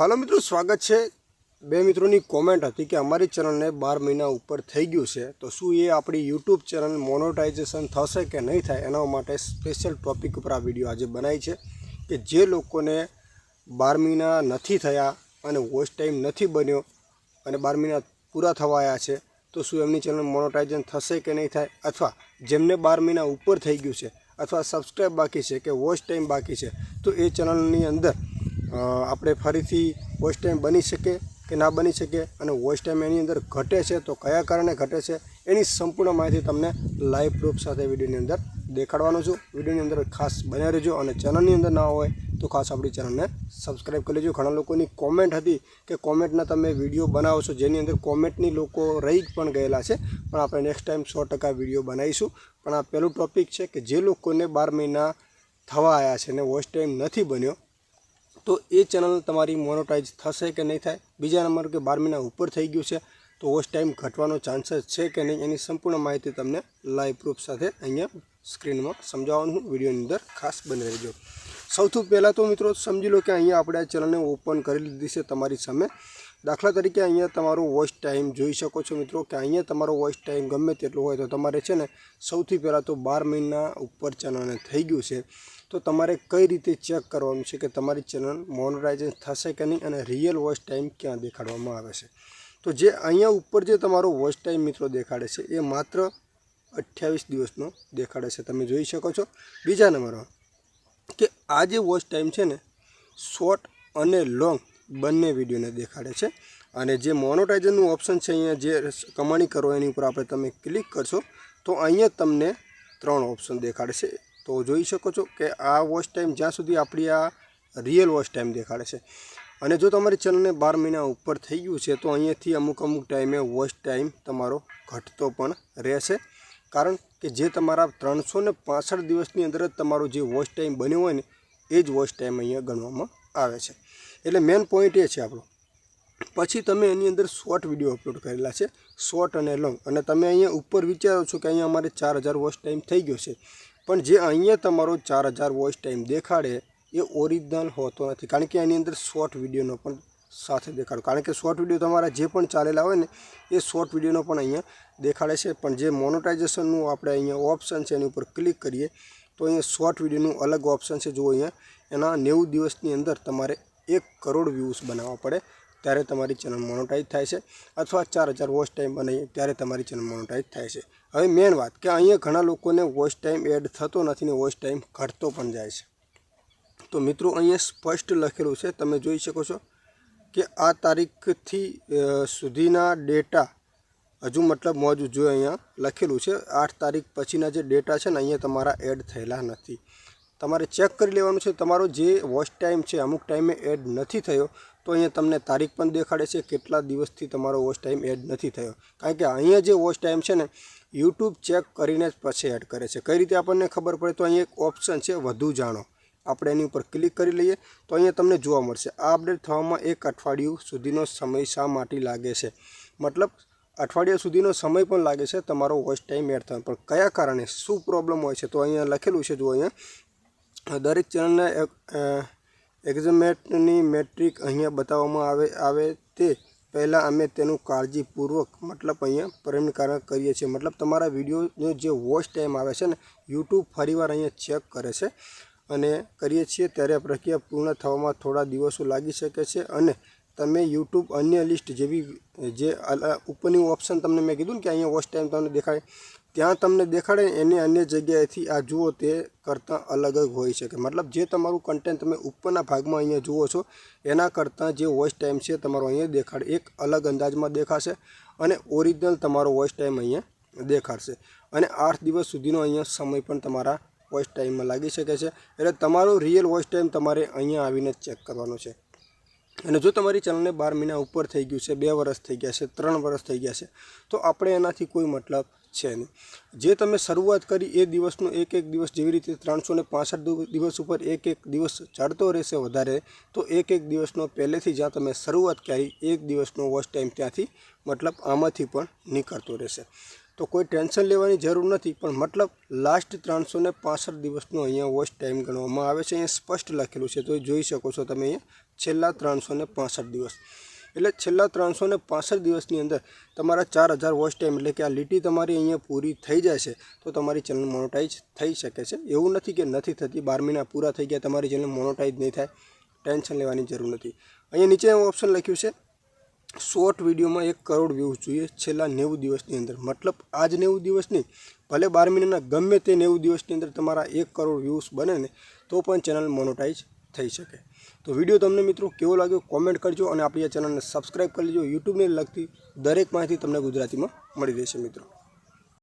હાલો મિત્રો, સ્વાગત છે બે મિત્રોની કોમેન્ટ હતી કે અમારી ચેનલને બાર મહિના ઉપર થઈ ગયું છે. તો શું એ આપણી યુટ્યુબ ચેનલ મોનોટાઇઝેશન થશે કે નહીં થાય એના માટે સ્પેશિયલ ટોપિક ઉપર આ વીડિયો આજે બનાવી છે કે જે લોકોને બાર મહિના નથી થયા અને વોચ ટાઈમ નથી બન્યો અને બાર મહિના પૂરા થવા આવ્યા છે, તો શું એમની ચેનલ મોનોટાઇઝેશન થશે કે નહીં થાય અથવા જેમને બાર મહિના ઉપર થઈ ગયું છે અથવા સબસ્ક્રાઈબ બાકી છે કે વોચ ટાઈમ બાકી છે, તો એ ચેનલની અંદર આપણે ફરીથી વોચ ટાઈમ બની શકે કે ના બની શકે અને વોચ ટાઈમ એની અંદર ઘટે છે તો કયા કારણે ઘટે છે એની સંપૂર્ણ માહિતી તમને લાઈવ પ્રૂફ સાથે વિડીયોની અંદર દેખાડવાનો છું. વિડીયોની અંદર ખાસ બન્યા રહેજો અને ચેનલની અંદર ના હોય તો ખાસ આપણી ચેનલને સબસ્ક્રાઈબ કરી લેજો. ઘણા લોકોની કોમેન્ટ હતી કે કોમેન્ટના તમે વીડિયો બનાવો છો જેની અંદર કોમેન્ટની લોકો રહી પણ ગયેલા છે. પણ આપણે નેક્સ્ટ ટાઈમ સો ટકા વીડિયો બનાવીશું. પણ આ પહેલું ટોપિક છે કે જે લોકોને બાર મહિના થવા આવ્યા છે ને વોચ ટાઈમ નથી બન્યો તો એ ચેનલ તમારી મોનોટાઈઝ થશે કે નહીં થાય? બીજા નંબર કે બાર મહિના ઉપર થઈ ગયું છે, તો વોચ ટાઈમ ઘટવાનો ચાન્સીસ છે કે નહીં, એની સંપૂર્ણ માહિતી તમને લાઈવ પ્રૂફ સાથે અહીંયા સ્ક્રીનમાં સમજાવવાનું વિડીયોની અંદર ખાસ બની રહેજો. સૌથી પહેલાં તો મિત્રો સમજી લો કે અહીંયા આપણે આ ચેનલને ઓપન કરી લીધી છે તમારી સામે. દાખલા તરીકે અહીંયા તમારો વોચ ટાઈમ જોઈ શકો છો મિત્રો કે અહીંયા તમારો વોચ ટાઈમ ગમે તેટલો હોય તો તમારે છે ને સૌથી પહેલાં તો બાર મહિના ઉપર ચેનલને થઈ ગયું છે. તો તમારે કઈ રીતે ચેક કરવાનું છે કે તમારી ચેનલ મોનોટાઇઝેશન થશે કે નહીં અને રિયલ વોચ ટાઈમ ક્યાં દેખાડવામાં આવે છે? તો જે અહીંયા ઉપર જે તમારો વોચ ટાઈમ મિત્રો દેખાડે છે, એ માત્ર અઠ્યાવીસ દિવસનો દેખાડે છે. તમે જોઈ શકો છો. બીજા નંબરમાં કે આ જે વોચ ટાઈમ છે ને શોર્ટ અને લોંગ બંને વિડીયોને દેખાડે છે. અને જે મોનોટાઇઝરનું ઓપ્શન છે અહીંયા જે કમાણી કરો એની ઉપર આપણે તમે ક્લિક કરશો, તો અહીંયા તમને ત્રણ ઓપ્શન દેખાડે છે. તો જોઈ શકો છો કે આ વોચ ટાઈમ જ્યાં સુધી આપણી આ રિયલ વોચ ટાઈમ દેખાડે છે. અને જો તમારી ચેનલને બાર મહિના ઉપર થઈ ગયું છે, તો અહીંયાથી અમુક અમુક ટાઈમે વોચ ટાઈમ તમારો ઘટતો પણ રહેશે. કારણ કે જે તમારા ત્રણસો ને પાસઠ દિવસની અંદર જ તમારો જે વોચ ટાઈમ બન્યો હોય ને, એ જ વોચ ટાઈમ અહીંયા ગણવામાં આવે છે. એટલે મેઇન પોઈન્ટ એ છે આપણો. પછી તમે એની અંદર શોર્ટ વીડિયો અપલોડ કરેલા છે, શોર્ટ અને લોંગ. અને તમે અહીંયા ઉપર વિચારો છો કે અહીંયા અમારે ચાર હજાર વોચ ટાઈમ થઈ ગયો છે. પણ જે અહીંયા તમારો ચાર હજાર વોઇસ ટાઈમ દેખાડે, એ ઓરિજિનલ હોતો નથી. કારણ કે એની અંદર શોર્ટ વિડીયોનો પણ સાથે દેખાડો. કારણ કે શોર્ટ વીડિયો તમારા જે પણ ચાલેલા હોય ને, એ શોર્ટ વિડીયોનો પણ અહીંયા દેખાડે છે. પણ જે મોનોટાઇઝેશનનું આપણે અહીંયા ઓપ્શન છે, એની ઉપર ક્લિક કરીએ, તો અહીંયા શોર્ટ વિડીયોનું અલગ ઓપ્શન છે. જુઓ અહીંયા, એના નેવું દિવસની અંદર તમારે એક કરોડ વ્યૂઝ બનાવવા પડે. ત્યારે તમારી ચેનલ મોનોટાઈઝ થાય છે અથવા ચાર હજાર વોચ ટાઈમ બનાવીએ ત્યારે તમારી ચેનલ મોનોટાઈઝ થાય છે. હવે મેન વાત કે અહીંયા ઘણા લોકોને વોચ ટાઈમ એડ થતો નથી ને વોચ ટાઈમ ઘટતો પણ જાય છે. તો મિત્રો અહીંયા સ્પષ્ટ લખેલું છે, તમે જોઈ શકો છો કે આ તારીખથી સુધીના ડેટા હજુ મતલબ મોજ જો અહીંયા લખેલું છે. આઠ તારીખ પછીના જે ડેટા છે ને અહીંયા તમારા એડ થયેલા નથી. તમારે ચેક કરી લેવાનું છે. તમારો જે વોચ ટાઈમ છે, અમુક ટાઈમે એડ નથી થયો તો અહીંયા તમને તારીખ પણ દેખાડે છે, કેટલા દિવસથી તમારો વોચ ટાઈમ એડ નથી થયો. કારણ કે અહીંયા જે વોચ ટાઈમ છે ને યુટ્યુબ ચેક કરીને જ પછી એડ કરે છે. કઈ રીતે આપણને ખબર પડે? તો અહીંયા એક ઓપ્શન છે, વધુ જાણો. આપણે એની ઉપર ક્લિક કરી લઈએ, તો અહીંયા તમને જોવા મળશે. આ અપડેટ થવામાં એક અઠવાડિયું સુધીનો સમય શા માટે લાગે છે? મતલબ, અઠવાડિયા સુધીનો સમય પણ લાગે છે, તમારો વોચ ટાઈમ એડ થવાનો. પણ કયા કારણે? શું પ્રોબ્લેમ હોય છે? તો અહીંયા લખેલું છે જો અહીંયા. દરેક ચેનલના એક્ઝમેટની મેટ્રિક અહીંયા બતાવવામાં આવે આવે તે પહેલાં અમે તેનું કાળજીપૂર્વક, મતલબ અહીંયા પ્રેમકારણ કરીએ છીએ. મતલબ તમારા વિડીયોનો જે વોચ ટાઈમ આવે છે ને, યુટ્યુબ ફરીવાર અહીંયા ચેક કરે છે અને કરીએ છીએ ત્યારે પ્રક્રિયા પૂર્ણ થવામાં થોડા દિવસો લાગી શકે છે અને તમે યુટ્યુબ અન્ય લિસ્ટ જેવી, જે ઉપરની ઓપ્શન તમને મેં કીધું ને કે અહીંયા વોચ ટાઈમ તમને દેખાડે ત્યાં તમને દેખાડે એને અન્ય જગ્યાએથી આ જુઓ તે કરતાં અલગ જ હોઈ શકે મતલબ જે તમારું કન્ટેન્ટ તમે ઉપરના ભાગમાં અહીંયા જુઓ છો, એના કરતાં જે વોઇસ ટાઈમ છે તમારો અહીંયા દેખાડે, એક અલગ અંદાજમાં દેખાશે અને ઓરિજિનલ તમારો વોઇસ ટાઈમ અહીંયા દેખાડશે અને આઠ દિવસ સુધીનો અહીંયા સમય પણ તમારા વોઇસ ટાઈમમાં લાગી શકે છે. એટલે તમારો રિયલ વોઇસ ટાઈમ તમારે અહીંયા આવીને ચેક કરવાનો છે. અને જો તમારી ચેનલને બાર મહિના ઉપર થઈ ગયું છે, બે વર્ષ થઈ ગયા છે, ત્રણ વર્ષ થઈ ગયા છે, તો આપણે એનાથી કોઈ મતલબ છે નહીં. જે તમે શરૂઆત કરી એ દિવસનો એક એક દિવસ જેવી રીતે ત્રણસો ને દિવસ ઉપર એક એક દિવસ ચડતો રહેશે વધારે, તો એક એક દિવસનો પહેલેથી જ્યાં તમે શરૂઆત કરી, એક દિવસનો વોચ ટાઈમ ત્યાંથી મતલબ આમાંથી પણ નીકળતો રહેશે. તો કોઈ ટેન્શન લેવાની જરૂર નથી, પણ મતલબ લાસ્ટ ત્રણસો ને પાસઠ દિવસનો અહીંયા વોચ ટાઈમ ગણવામાં આવે છે. અહીંયા સ્પષ્ટ લખેલું છે, તો જોઈ શકો છો તમે અહીંયા. છેલ્લા ત્રણસો ને પાંસઠ દિવસ. એટલે છેલ્લા ત્રણસો ને પાંસઠ દિવસની અંદર તમારા ચાર હજાર વોચ ટાઈમ એટલે કે આ લીટી તમારી અહીંયા પૂરી થઈ જાય છે, તો તમારી ચેનલ મોનોટાઈઝ થઈ શકે છે. એવું નથી કે નથી થતી, બાર મહિના પૂરા થઈ ગયા, તમારી ચેનલ મોનોટાઈઝ નહીં થાય. ટેન્શન લેવાની જરૂર નથી. અહીંયા નીચે ઓપ્શન લખ્યું છે શોર્ટ વિડીયોમાં એક કરોડ વ્યૂઝ જોઈએ. છેલ્લા નેવું દિવસની અંદર. મતલબ આજ નેવું દિવસ નહીં, ભલે બાર મહિનાના, ગમે તે નેવું દિવસની અંદર તમારા એક કરોડ વ્યૂઝ બને ને, તો પણ ચેનલ મોનોટાઈઝ થઈ શકે. તો વીડિયો તમને મિત્રો કેવો લાગ્યો કોમેન્ટ કરજો અને આપણી આ ચેનલને સબસ્ક્રાઈબ કરી લેજો. યુટ્યુબને લગતી દરેક માહિતી તમને ગુજરાતીમાં મળી રહેશે મિત્રો.